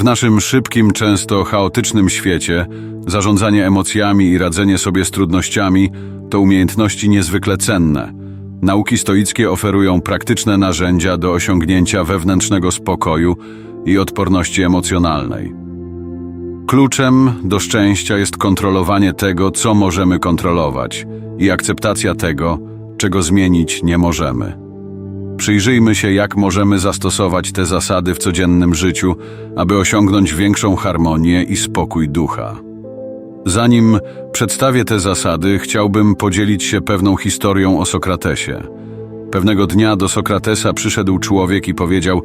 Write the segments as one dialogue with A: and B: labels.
A: W naszym szybkim, często chaotycznym świecie zarządzanie emocjami i radzenie sobie z trudnościami to umiejętności niezwykle cenne. Nauki stoickie oferują praktyczne narzędzia do osiągnięcia wewnętrznego spokoju i odporności emocjonalnej. Kluczem do szczęścia jest kontrolowanie tego, co możemy kontrolować i akceptacja tego, czego zmienić nie możemy. Przyjrzyjmy się, jak możemy zastosować te zasady w codziennym życiu, aby osiągnąć większą harmonię i spokój ducha. Zanim przedstawię te zasady, chciałbym podzielić się pewną historią o Sokratesie. Pewnego dnia do Sokratesa przyszedł człowiek i powiedział,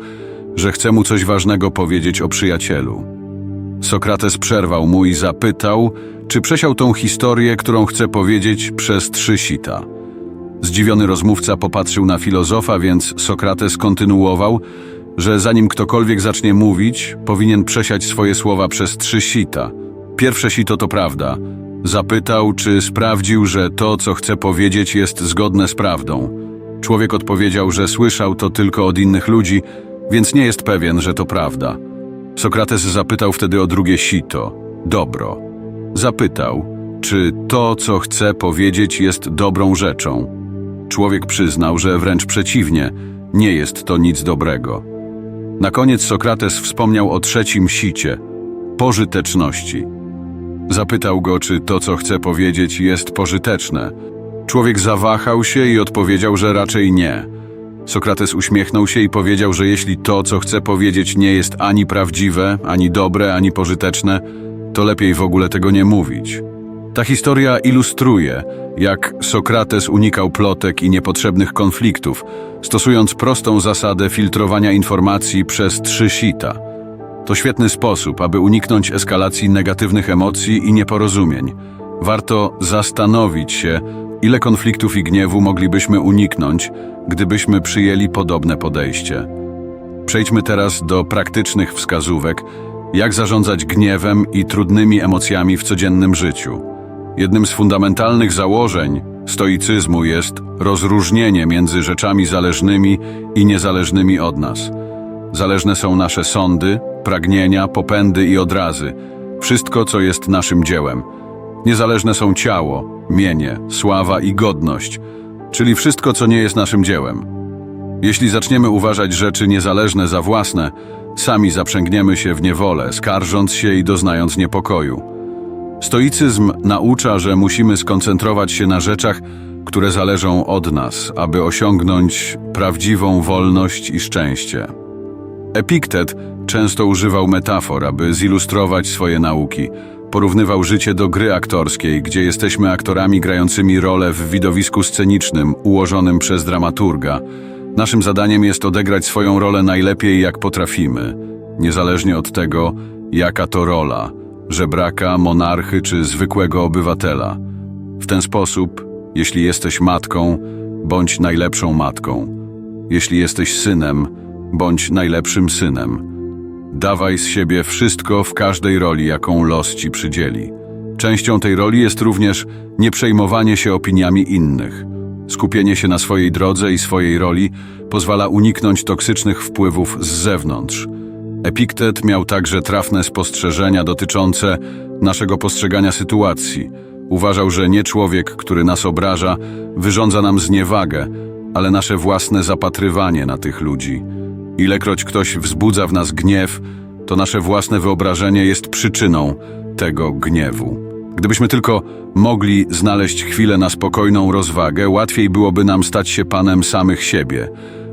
A: że chce mu coś ważnego powiedzieć o przyjacielu. Sokrates przerwał mu i zapytał, czy przesiał tą historię, którą chce powiedzieć, przez trzy sita. Zdziwiony rozmówca popatrzył na filozofa, więc Sokrates kontynuował, że zanim ktokolwiek zacznie mówić, powinien przesiać swoje słowa przez trzy sita. Pierwsze sito to prawda. Zapytał, czy sprawdził, że to, co chce powiedzieć, jest zgodne z prawdą. Człowiek odpowiedział, że słyszał to tylko od innych ludzi, więc nie jest pewien, że to prawda. Sokrates zapytał wtedy o drugie sito dobro. Zapytał, czy to, co chce powiedzieć, jest dobrą rzeczą. Człowiek przyznał, że wręcz przeciwnie, nie jest to nic dobrego. Na koniec Sokrates wspomniał o trzecim sicie pożyteczności. Zapytał go, czy to, co chce powiedzieć, jest pożyteczne. Człowiek zawahał się i odpowiedział, że raczej nie. Sokrates uśmiechnął się i powiedział, że jeśli to, co chce powiedzieć, nie jest ani prawdziwe, ani dobre, ani pożyteczne, to lepiej w ogóle tego nie mówić. Ta historia ilustruje, jak Sokrates unikał plotek i niepotrzebnych konfliktów, stosując prostą zasadę filtrowania informacji przez trzy sita. To świetny sposób, aby uniknąć eskalacji negatywnych emocji i nieporozumień. Warto zastanowić się, ile konfliktów i gniewu moglibyśmy uniknąć, gdybyśmy przyjęli podobne podejście. Przejdźmy teraz do praktycznych wskazówek, jak zarządzać gniewem i trudnymi emocjami w codziennym życiu. Jednym z fundamentalnych założeń stoicyzmu jest rozróżnienie między rzeczami zależnymi i niezależnymi od nas. Zależne są nasze sądy, pragnienia, popędy i odrazy, wszystko, co jest naszym dziełem. Niezależne są ciało, mienie, sława i godność, czyli wszystko, co nie jest naszym dziełem. Jeśli zaczniemy uważać rzeczy niezależne za własne, sami zaprzęgniemy się w niewolę, skarżąc się i doznając niepokoju. Stoicyzm naucza, że musimy skoncentrować się na rzeczach, które zależą od nas, aby osiągnąć prawdziwą wolność i szczęście. Epiktet często używał metafor, aby zilustrować swoje nauki. Porównywał życie do gry aktorskiej, gdzie jesteśmy aktorami grającymi rolę w widowisku scenicznym ułożonym przez dramaturga. Naszym zadaniem jest odegrać swoją rolę najlepiej, jak potrafimy, niezależnie od tego, jaka to rola żebraka, monarchy czy zwykłego obywatela. W ten sposób, jeśli jesteś matką, bądź najlepszą matką. Jeśli jesteś synem, bądź najlepszym synem. Dawaj z siebie wszystko w każdej roli, jaką los ci przydzieli. Częścią tej roli jest również nieprzejmowanie się opiniami innych. Skupienie się na swojej drodze i swojej roli pozwala uniknąć toksycznych wpływów z zewnątrz. Epiktet miał także trafne spostrzeżenia dotyczące naszego postrzegania sytuacji. Uważał, że nie człowiek, który nas obraża, wyrządza nam zniewagę, ale nasze własne zapatrywanie na tych ludzi. Ilekroć ktoś wzbudza w nas gniew, to nasze własne wyobrażenie jest przyczyną tego gniewu. Gdybyśmy tylko mogli znaleźć chwilę na spokojną rozwagę, łatwiej byłoby nam stać się panem samych siebie.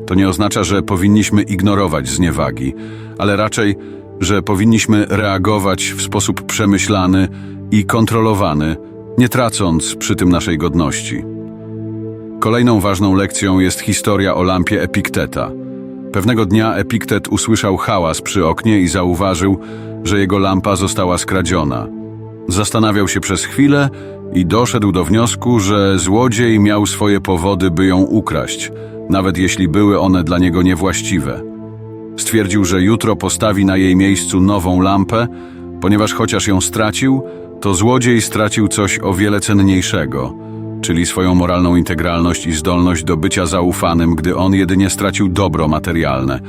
A: To nie oznacza, że powinniśmy ignorować zniewagi, ale raczej, że powinniśmy reagować w sposób przemyślany i kontrolowany, nie tracąc przy tym naszej godności. Kolejną ważną lekcją jest historia o lampie Epikteta. Pewnego dnia Epiktet usłyszał hałas przy oknie i zauważył, że jego lampa została skradziona. Zastanawiał się przez chwilę i doszedł do wniosku, że złodziej miał swoje powody, by ją ukraść, nawet jeśli były one dla niego niewłaściwe. Stwierdził, że jutro postawi na jej miejscu nową lampę, ponieważ chociaż ją stracił, to złodziej stracił coś o wiele cenniejszego, czyli swoją moralną integralność i zdolność do bycia zaufanym, gdy on jedynie stracił dobro materialne,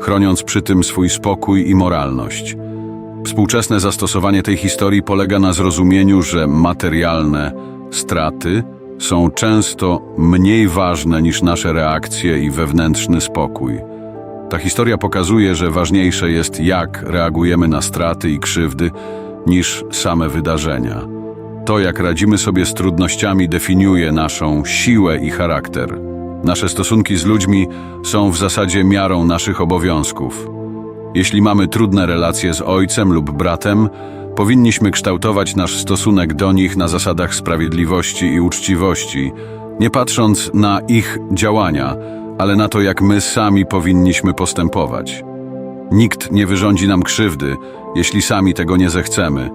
A: chroniąc przy tym swój spokój i moralność. Współczesne zastosowanie tej historii polega na zrozumieniu, że materialne straty są często mniej ważne niż nasze reakcje i wewnętrzny spokój. Ta historia pokazuje, że ważniejsze jest, jak reagujemy na straty i krzywdy, niż same wydarzenia. To, jak radzimy sobie z trudnościami, definiuje naszą siłę i charakter. Nasze stosunki z ludźmi są w zasadzie miarą naszych obowiązków. Jeśli mamy trudne relacje z ojcem lub bratem, powinniśmy kształtować nasz stosunek do nich na zasadach sprawiedliwości i uczciwości, nie patrząc na ich działania, ale na to, jak my sami powinniśmy postępować. Nikt nie wyrządzi nam krzywdy, jeśli sami tego nie zechcemy,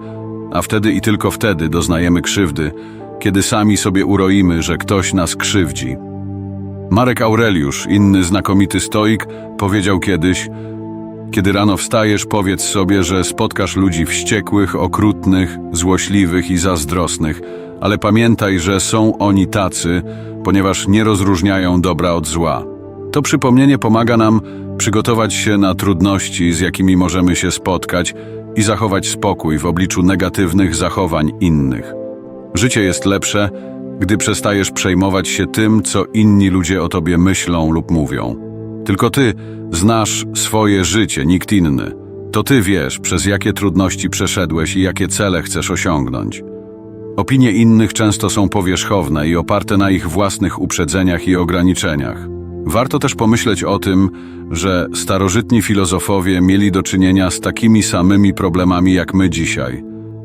A: a wtedy i tylko wtedy doznajemy krzywdy, kiedy sami sobie uroimy, że ktoś nas krzywdzi. Marek Aureliusz, inny znakomity stoik, powiedział kiedyś: Kiedy rano wstajesz, powiedz sobie, że spotkasz ludzi wściekłych, okrutnych, złośliwych i zazdrosnych, ale pamiętaj, że są oni tacy, ponieważ nie rozróżniają dobra od zła. To przypomnienie pomaga nam przygotować się na trudności, z jakimi możemy się spotkać i zachować spokój w obliczu negatywnych zachowań innych. Życie jest lepsze, gdy przestajesz przejmować się tym, co inni ludzie o tobie myślą lub mówią. Tylko ty znasz swoje życie, nikt inny. To ty wiesz, przez jakie trudności przeszedłeś i jakie cele chcesz osiągnąć. Opinie innych często są powierzchowne i oparte na ich własnych uprzedzeniach i ograniczeniach. Warto też pomyśleć o tym, że starożytni filozofowie mieli do czynienia z takimi samymi problemami jak my dzisiaj.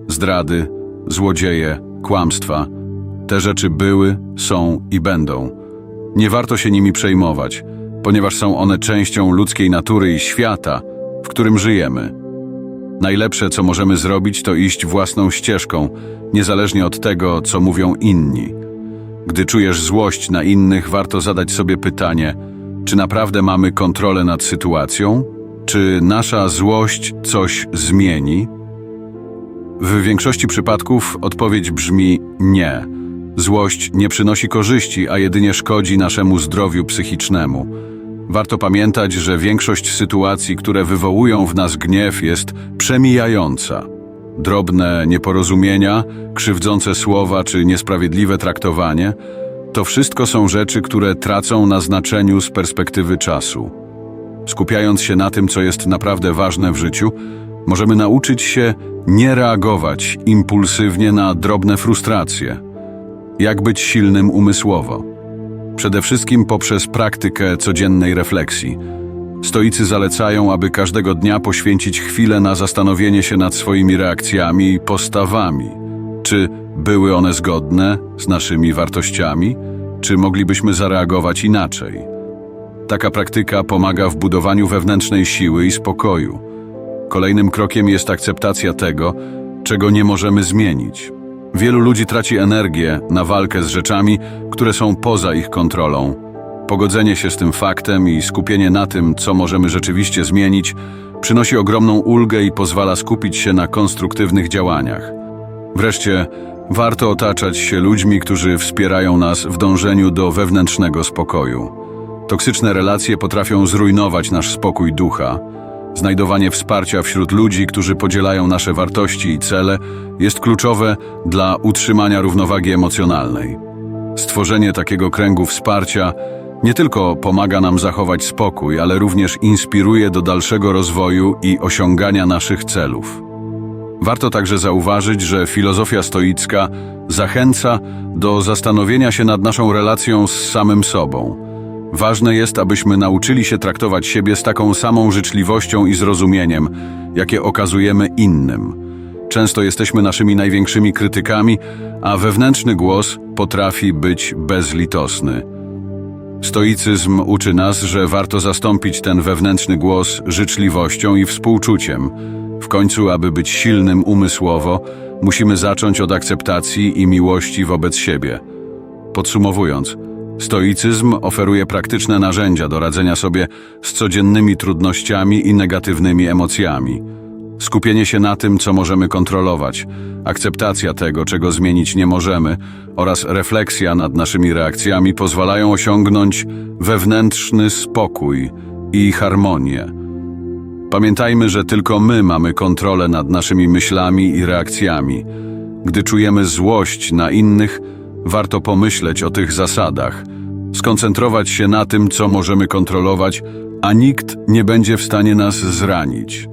A: Zdrady, złodzieje, kłamstwa. Te rzeczy były, są i będą. Nie warto się nimi przejmować, ponieważ są one częścią ludzkiej natury i świata, w którym żyjemy. Najlepsze, co możemy zrobić, to iść własną ścieżką, niezależnie od tego, co mówią inni. Gdy czujesz złość na innych, warto zadać sobie pytanie: czy naprawdę mamy kontrolę nad sytuacją? Czy nasza złość coś zmieni? W większości przypadków odpowiedź brzmi nie. Złość nie przynosi korzyści, a jedynie szkodzi naszemu zdrowiu psychicznemu. Warto pamiętać, że większość sytuacji, które wywołują w nas gniew, jest przemijająca. Drobne nieporozumienia, krzywdzące słowa czy niesprawiedliwe traktowanie to wszystko są rzeczy, które tracą na znaczeniu z perspektywy czasu. Skupiając się na tym, co jest naprawdę ważne w życiu, możemy nauczyć się nie reagować impulsywnie na drobne frustracje. Jak być silnym umysłowo? Przede wszystkim poprzez praktykę codziennej refleksji. Stoicy zalecają, aby każdego dnia poświęcić chwilę na zastanowienie się nad swoimi reakcjami i postawami. Czy były one zgodne z naszymi wartościami, czy moglibyśmy zareagować inaczej? Taka praktyka pomaga w budowaniu wewnętrznej siły i spokoju. Kolejnym krokiem jest akceptacja tego, czego nie możemy zmienić. Wielu ludzi traci energię na walkę z rzeczami, które są poza ich kontrolą. Pogodzenie się z tym faktem i skupienie na tym, co możemy rzeczywiście zmienić, przynosi ogromną ulgę i pozwala skupić się na konstruktywnych działaniach. Wreszcie, warto otaczać się ludźmi, którzy wspierają nas w dążeniu do wewnętrznego spokoju. Toksyczne relacje potrafią zrujnować nasz spokój ducha. Znajdowanie wsparcia wśród ludzi, którzy podzielają nasze wartości i cele, jest kluczowe dla utrzymania równowagi emocjonalnej. Stworzenie takiego kręgu wsparcia nie tylko pomaga nam zachować spokój, ale również inspiruje do dalszego rozwoju i osiągania naszych celów. Warto także zauważyć, że filozofia stoicka zachęca do zastanowienia się nad naszą relacją z samym sobą. Ważne jest, abyśmy nauczyli się traktować siebie z taką samą życzliwością i zrozumieniem, jakie okazujemy innym. Często jesteśmy naszymi największymi krytykami, a wewnętrzny głos potrafi być bezlitosny. Stoicyzm uczy nas, że warto zastąpić ten wewnętrzny głos życzliwością i współczuciem. W końcu, aby być silnym umysłowo, musimy zacząć od akceptacji i miłości wobec siebie. Podsumowując, stoicyzm oferuje praktyczne narzędzia do radzenia sobie z codziennymi trudnościami i negatywnymi emocjami. Skupienie się na tym, co możemy kontrolować, akceptacja tego, czego zmienić nie możemy oraz refleksja nad naszymi reakcjami pozwalają osiągnąć wewnętrzny spokój i harmonię. Pamiętajmy, że tylko my mamy kontrolę nad naszymi myślami i reakcjami. Gdy czujemy złość na innych, warto pomyśleć o tych zasadach, skoncentrować się na tym, co możemy kontrolować, a nikt nie będzie w stanie nas zranić.